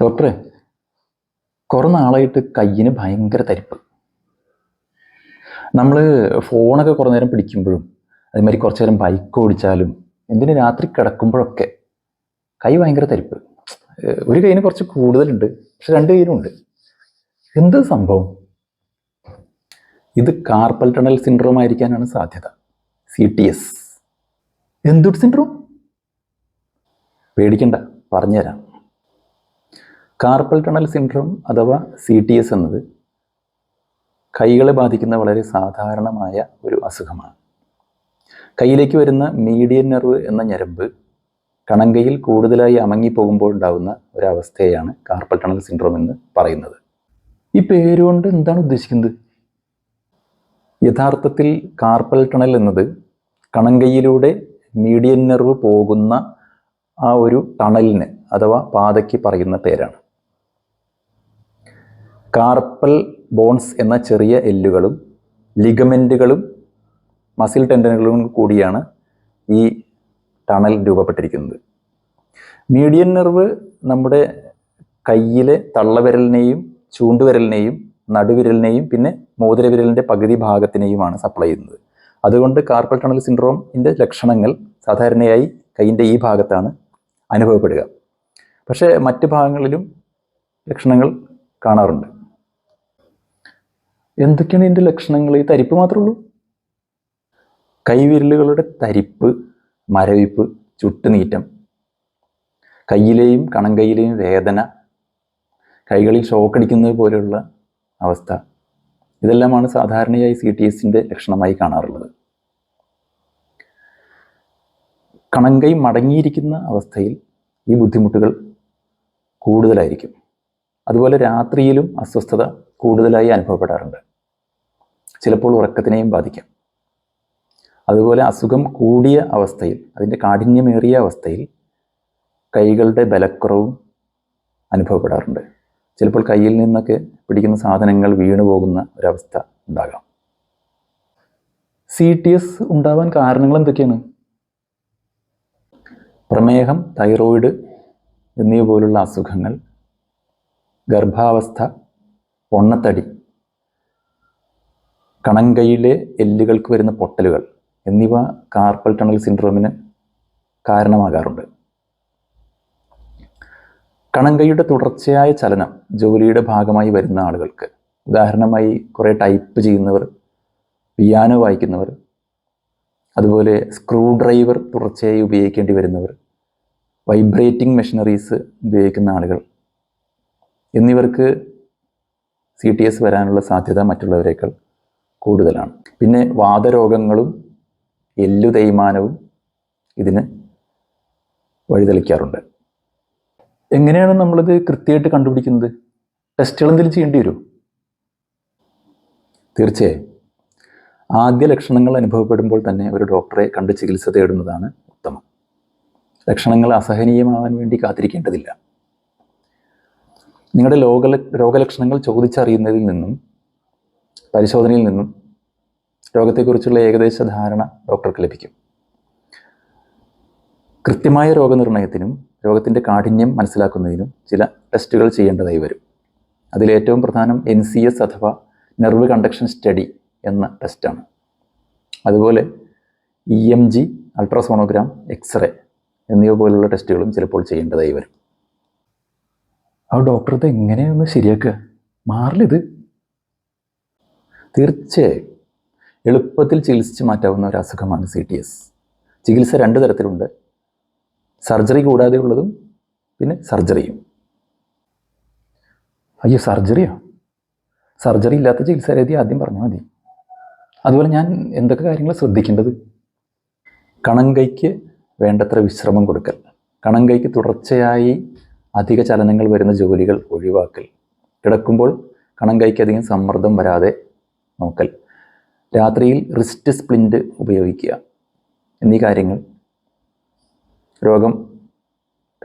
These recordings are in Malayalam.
ഡോക്ടറെ കുറേ നാളായിട്ട് കയ്യിന് ഭയങ്കര തരിപ്പ്. നമ്മൾ ഫോണൊക്കെ കുറേ നേരം പിടിക്കുമ്പോഴും അതേമാതിരി കുറച്ച് നേരം ബൈക്ക് ഓടിച്ചാലും എന്തിന് രാത്രി കിടക്കുമ്പോഴൊക്കെ കൈ ഭയങ്കര തരിപ്പ്. ഒരു കൈയിന് കുറച്ച് കൂടുതലുണ്ട് പക്ഷെ രണ്ട് കൈയിലും ഉണ്ട്. എന്ത് സംഭവം? ഇത് കാർപ്പൽ ടണൽ സിൻഡ്രോം ആയിരിക്കാനാണ് സാധ്യത. സി ടി എസ് എന്തുട്ട് സിൻഡ്രോം പേടിക്കണ്ട പറഞ്ഞുതരാം. കാർപ്പൽ ടണൽ സിൻഡ്രോം അഥവാ സി ടി എസ് എന്നത് കൈകളെ ബാധിക്കുന്ന വളരെ സാധാരണമായ ഒരു അസുഖമാണ്. കയ്യിലേക്ക് വരുന്ന മീഡിയൻ നെർവ് എന്ന ഞരമ്പ് കണങ്കയിൽ കൂടുതലായി അമങ്ങിപ്പോകുമ്പോൾ ഉണ്ടാകുന്ന ഒരവസ്ഥയാണ് കാർപ്പൽ ടണൽ സിൻഡ്രോം എന്ന് പറയുന്നത്. ഈ പേരുകൊണ്ട് എന്താണ് ഉദ്ദേശിക്കുന്നത്? യഥാർത്ഥത്തിൽ കാർപ്പൽ ടണൽ എന്നത് കണങ്കയിലൂടെ മീഡിയൻ നെർവ് പോകുന്ന ആ ഒരു ടണലിന് അഥവാ പാതയ്ക്ക് പറയുന്ന പേരാണ്. കാർപ്പൽ ബോൺസ് എന്ന ചെറിയ എല്ലുകളും ലിഗമെന്റുകളും മസിൽ ടെൻഡനുകളും കൂടിയാണ് ഈ ടണൽ രൂപപ്പെട്ടിരിക്കുന്നത്. മീഡിയൻ നെർവ് നമ്മുടെ കയ്യിലെ തള്ളവിരലിനെയും ചൂണ്ടുവിരലിനെയും നടുവിരലിനെയും പിന്നെ മോതിരവിരലിന്റെ പകുതി ഭാഗത്തിനെയുമാണ് സപ്ലൈ ചെയ്യുന്നത്. അതുകൊണ്ട് കാർപ്പൽ ടണൽ സിൻഡ്രോമിന്റെ ലക്ഷണങ്ങൾ സാധാരണയായി കൈയിന്റെ ഈ ഭാഗത്താണ് അനുഭവപ്പെടുക. പക്ഷേ മറ്റ് ഭാഗങ്ങളിലും ലക്ഷണങ്ങൾ കാണാറുണ്ട്. എന്തൊക്കെയാണ് ഇതിന്റെ ലക്ഷണങ്ങൾ? ഈ തരിപ്പ് മാത്രമേ ഉള്ളൂ. കൈവിരലുകളുടെ തരിപ്പ് മരവിപ്പ് ചുട്ടുനീറ്റം കയ്യിലെയും കണങ്കയിലെയും വേദന കൈകളിൽ ഷോക്കടിക്കുന്നത് പോലെയുള്ള അവസ്ഥ. ഇതെല്ലാമാണ് സാധാരണയായി സി ടി എസിന്റെ ലക്ഷണമായി കാണാറുള്ളത്. കണങ്കൈ മടങ്ങിയിരിക്കുന്ന അവസ്ഥയിൽ ഈ ബുദ്ധിമുട്ടുകൾ കൂടുതലായിരിക്കും. അതുപോലെ രാത്രിയിലും അസ്വസ്ഥത കൂടുതലായി അനുഭവപ്പെടാറുണ്ട്. ചിലപ്പോൾ ഉറക്കത്തിനെയും ബാധിക്കാം. അതുപോലെ അസുഖം കൂടിയ അവസ്ഥയിൽ അതിന്റെ കാഠിന്യമേറിയ അവസ്ഥയിൽ കൈകളുടെ ബലക്കുറവും അനുഭവപ്പെടാറുണ്ട്. ചിലപ്പോൾ കയ്യിൽ നിന്നൊക്കെ പിടിക്കുന്ന സാധനങ്ങൾ വീണു പോകുന്ന ഒരവസ്ഥ ഉണ്ടാകാം. സി ടി എസ് ഉണ്ടാവാൻ കാരണങ്ങൾ എന്തൊക്കെയാണ്? പ്രമേഹം തൈറോയിഡ് എന്നിവ പോലുള്ള അസുഖങ്ങൾ ഗർഭാവസ്ഥ പൊണ്ണത്തടി കണങ്കയിലെ എല്ലുകൾക്ക് വരുന്ന പൊട്ടലുകൾ എന്നിവ കാർപ്പൽ ടണൽ സിൻഡ്രോമിന് കാരണമാകാറുണ്ട്. കണങ്കയുടെ തുടർച്ചയായ ചലനം ജോലിയുടെ ഭാഗമായി വരുന്ന ആളുകൾക്ക്. ഉദാഹരണമായി കുറേ ടൈപ്പ് ചെയ്യുന്നവർ പിയാനോ വായിക്കുന്നവർ അതുപോലെ സ്ക്രൂ ഡ്രൈവർ തുടർച്ചയായി ഉപയോഗിക്കേണ്ടി വരുന്നവർ വൈബ്രേറ്റിംഗ് മെഷീനറീസ് ഉപയോഗിക്കുന്ന ആളുകൾ എന്നിവർക്ക് സി ടി എസ് വരാനുള്ള സാധ്യത മറ്റുള്ളവരെക്കാൾ കൂടുതലാണ്. പിന്നെ വാതരോഗങ്ങളും എല്ലു തേയ്മാനവും ഇതിന് വഴിതെളിക്കാറുണ്ട്. എങ്ങനെയാണ് നമ്മളിത് കൃത്യമായിട്ട് കണ്ടുപിടിക്കുന്നത്? ടെസ്റ്റുകൾ എന്തെങ്കിലും ചെയ്യേണ്ടി വരുമോ? തീർച്ചയായും. ആദ്യ ലക്ഷണങ്ങൾ അനുഭവപ്പെടുമ്പോൾ തന്നെ ഒരു ഡോക്ടറെ കണ്ട് ചികിത്സ തേടുന്നതാണ് ഉത്തമം. ലക്ഷണങ്ങൾ അസഹനീയമാവാൻ വേണ്ടി കാത്തിരിക്കേണ്ടതില്ല. നിങ്ങളുടെ ലോക രോഗലക്ഷണങ്ങൾ ചോദിച്ചറിയുന്നതിൽ നിന്നും പരിശോധനയിൽ നിന്നും രോഗത്തെക്കുറിച്ചുള്ള ഏകദേശ ധാരണ ഡോക്ടർക്ക് ലഭിക്കും. കൃത്യമായ രോഗനിർണയത്തിനും രോഗത്തിന്റെ കാഠിന്യം മനസ്സിലാക്കുന്നതിനും ചില ടെസ്റ്റുകൾ ചെയ്യേണ്ടതായി വരും. അതിലേറ്റവും പ്രധാനം എൻ സി എസ് അഥവാ നെർവ് കണ്ടക്ഷൻ സ്റ്റഡി എന്ന ടെസ്റ്റാണ്. അതുപോലെ E M G ultrasonogram x-ray എന്നിവ പോലുള്ള ടെസ്റ്റുകളും ചിലപ്പോൾ ചെയ്യേണ്ടതായി വരും. ആ ഡോക്ടർ ഇത് എങ്ങനെയൊന്ന് ശരിയാക്കുക? മാറിലിത്. തീർച്ചയായും എളുപ്പത്തിൽ ചികിത്സിച്ച് മാറ്റാവുന്ന ഒരു അസുഖമാണ് സി ടി എസ് ചികിത്സ രണ്ട് തരത്തിലുണ്ട്. സർജറി കൂടാതെ ഉള്ളതും പിന്നെ സർജറിയും. അയ്യോ സർജറിയോ? സർജറി ഇല്ലാത്ത ചികിത്സാ രീതി ആദ്യം പറഞ്ഞാൽ മതി. അതുപോലെ ഞാൻ എന്തൊക്കെ കാര്യങ്ങൾ ശ്രദ്ധിക്കേണ്ടത്? കണങ്കൈക്ക് വേണ്ടത്ര വിശ്രമം കൊടുക്കൽ. കണങ്കൈക്ക് തുടർച്ചയായി അധിക ചലനങ്ങൾ വരുന്ന ജോലികൾ ഒഴിവാക്കൽ. കിടക്കുമ്പോൾ കണങ്കൈക്ക് അധികം സമ്മർദ്ദം വരാതെ നോക്കൽ. രാത്രിയിൽ റിസ്റ്റ് സ്പ്ലിന്റ് ഉപയോഗിക്കുക. എന്നീ കാര്യങ്ങൾ രോഗം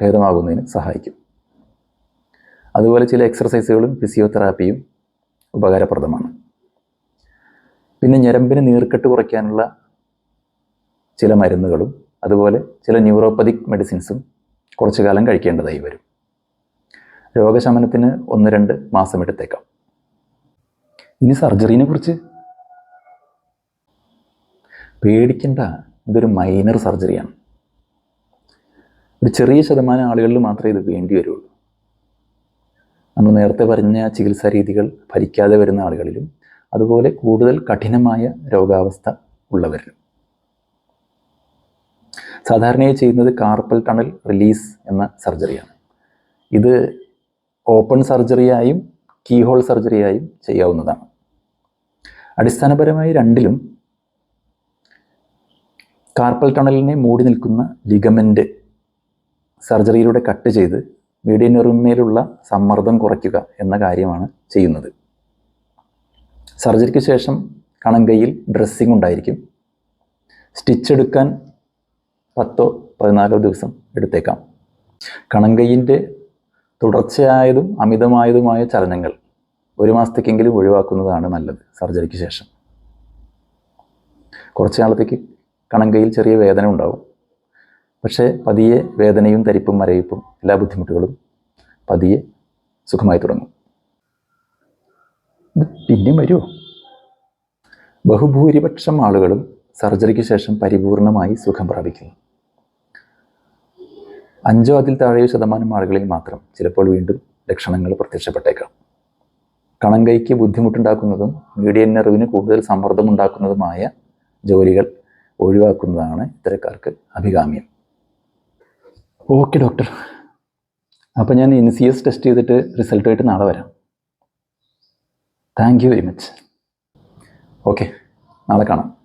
ഭേദമാകുന്നതിന് സഹായിക്കും. അതുപോലെ ചില എക്സർസൈസുകളും ഫിസിയോതെറാപ്പിയും ഉപകാരപ്രദമാണ്. പിന്നെ ഞരമ്പിന് നീർക്കെട്ട് കുറയ്ക്കാനുള്ള ചില മരുന്നുകളും അതുപോലെ ചില ന്യൂറോപ്പതിക് മെഡിസിൻസും കുറച്ചു കാലം കഴിക്കേണ്ടതായി വരും. രോഗശമനത്തിന് ഒന്ന് രണ്ട് മാസം എടുത്തേക്കാം. ഇനി സർജറിനെ കുറിച്ച്? പേടിക്കണ്ട. ഇതൊരു മൈനർ സർജറിയാണ്. ഒരു ചെറിയ ശതമാനം ആളുകളിൽ മാത്രമേ ഇത് വേണ്ടി വരുള്ളൂ. നമ്മൾ നേരത്തെ പറഞ്ഞ ചികിത്സാ രീതികൾ ഫലിക്കാതെ വരുന്ന ആളുകളിലും അതുപോലെ കൂടുതൽ കഠിനമായ രോഗാവസ്ഥ ഉള്ളവരിലും. സാധാരണയായി ചെയ്യുന്നത് കാർപ്പൽ ടണൽ റിലീസ് എന്ന സർജറിയാണ്. ഇത് ഓപ്പൺ സർജറിയായും കീഹോൾ സർജറിയായും ചെയ്യാവുന്നതാണ്. അടിസ്ഥാനപരമായി രണ്ടിലും കാർപ്പൽ ടണലിനെ മൂടി നിൽക്കുന്ന ലിഗമെന്റ് സർജറിയിലൂടെ കട്ട് ചെയ്ത് മീഡിയൻ നെറുമേലുള്ള സമ്മർദ്ദം കുറയ്ക്കുക എന്ന കാര്യമാണ് ചെയ്യുന്നത്. സർജറിക്ക് ശേഷം കണങ്കയിൽ ഡ്രസ്സിംഗ് ഉണ്ടായിരിക്കും. സ്റ്റിച്ച് എടുക്കാൻ പത്തോ പതിനാലോ ദിവസം എടുത്തേക്കാം. കണങ്കയിന്റെ തുടർച്ചയായതും അമിതമായതുമായ ചലനങ്ങൾ ഒരു മാസത്തേക്കെങ്കിലും ഒഴിവാക്കുന്നതാണ് നല്ലത് സർജറിക്ക് ശേഷം. കുറച്ച് നാളത്തേക്ക് കണങ്കയിൽ ചെറിയ വേദന ഉണ്ടാവും. പക്ഷേ പതിയെ വേദനയും തരിപ്പും മരയിപ്പും എല്ലാ ബുദ്ധിമുട്ടുകളും പതിയെ സുഖമായി തുടങ്ങും. ഇത് പിന്നെയും വരുമോ ബഹുഭൂരിപക്ഷം ആളുകളും സർജറിക്ക് ശേഷം പരിപൂർണമായി സുഖം പ്രാപിക്കുന്നു. അഞ്ചോ അതിൽ താഴെയോ ശതമാനം ആളുകളിൽ മാത്രം ചിലപ്പോൾ വീണ്ടും ലക്ഷണങ്ങൾ പ്രത്യക്ഷപ്പെട്ടേക്കാം. കണങ്കൈക്ക് ബുദ്ധിമുട്ടുണ്ടാക്കുന്നതും മീഡിയൻ നെർവിന് കൂടുതൽ സമ്മർദ്ദമുണ്ടാക്കുന്നതുമായ ജോലികൾ ഒഴിവാക്കുന്നതാണ് ഇത്തരക്കാർക്ക് അഭികാമ്യം. ഓക്കെ ഡോക്ടർ അപ്പോൾ ഞാൻ എൻ സി എസ് ടെസ്റ്റ് ചെയ്തിട്ട് റിസൾട്ടായിട്ട് നാളെ വരാം. Thank you very much okay നാളെ കാണാം.